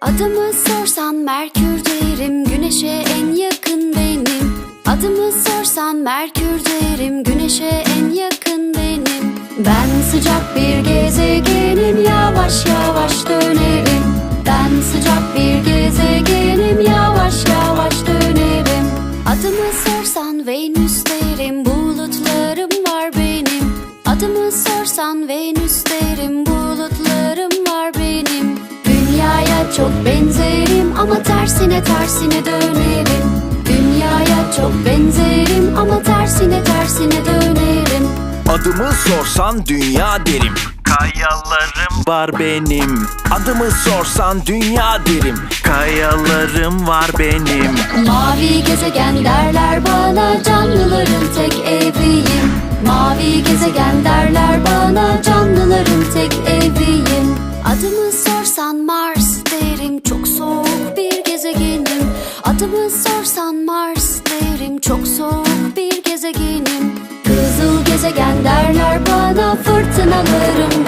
Adımı sorsan Merkür derim Güneşe en yakın benim. Adımı sorsan Merkür derim Güneşe en yakın benim. Ben sıcak bir gezegenim Yavaş yavaş dönerim. Sorsan Venüs derim Bulutlarım var benim. Adımı sorsan Venüs derim Bulutlarım var benim. Dünyaya çok benzerim Ama tersine tersine dönerim. Dünyaya çok benzerim Ama tersine tersine dönerim. Adımı sorsan dünya derim. Kayalarım var benim. Adımı sorsan dünya derim. Kayalarım var benim. Mavi gezegen derler bana Canlıların tek eviyim. Mavi gezegen derler bana Canlıların tek eviyim. Adımı sorsan Mars derim Çok soğuk bir gezegenim. Adımı sorsan Mars derim Çok soğuk bir gezegenim. Kızıl gezegen derler bana Fırtınalarım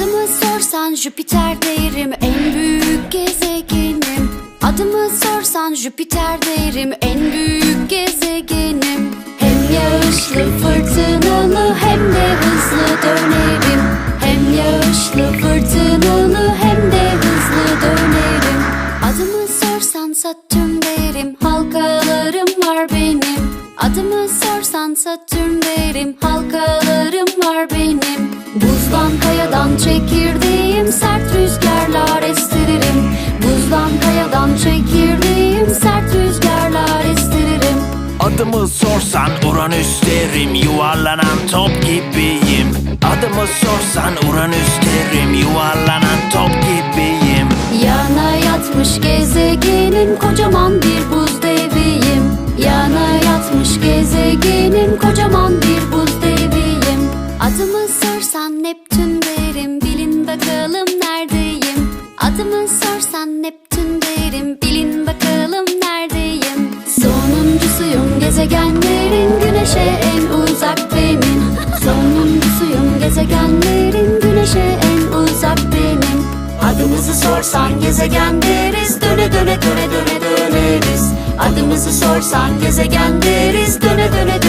Adımı sorsan Jüpiter derim en büyük gezegenim. Adımı sorsan Jüpiter derim en büyük gezegenim. Hem yağışlı fırtınalı hem de hızlı dönerim. Hem yağışlı fırtınalı hem de hızlı dönerim. Adımı sorsan Satürn derim halkalarım var benim. Adımı sorsan Satürn derim halkalarım var benim Buzdan kayadan çekirdeğim sert rüzgarlar estiririm Buzdan kayadan çekirdeğim sert rüzgarlar estiririm Adımı sorsan Uranüs derim Yuvarlanan top gibiyim. Adımı sorsan Uranüs derim Yuvarlanan top gibiyim. Yana yatmış gezegenin kocaman bir buz deviyim. Yana yatmış gezegenin kocaman sorsan Neptün derim. Bilin bakalım neredeyim? Sonuncusuyum gezegenlerin güneşe en uzak benim. Sonuncusuyum gezegenlerin güneşe en uzak benim. Adımızı sorsan gezegen deriz Döne döne döne döne döneriz. Adımızı sorsan gezegen deriz Döne döne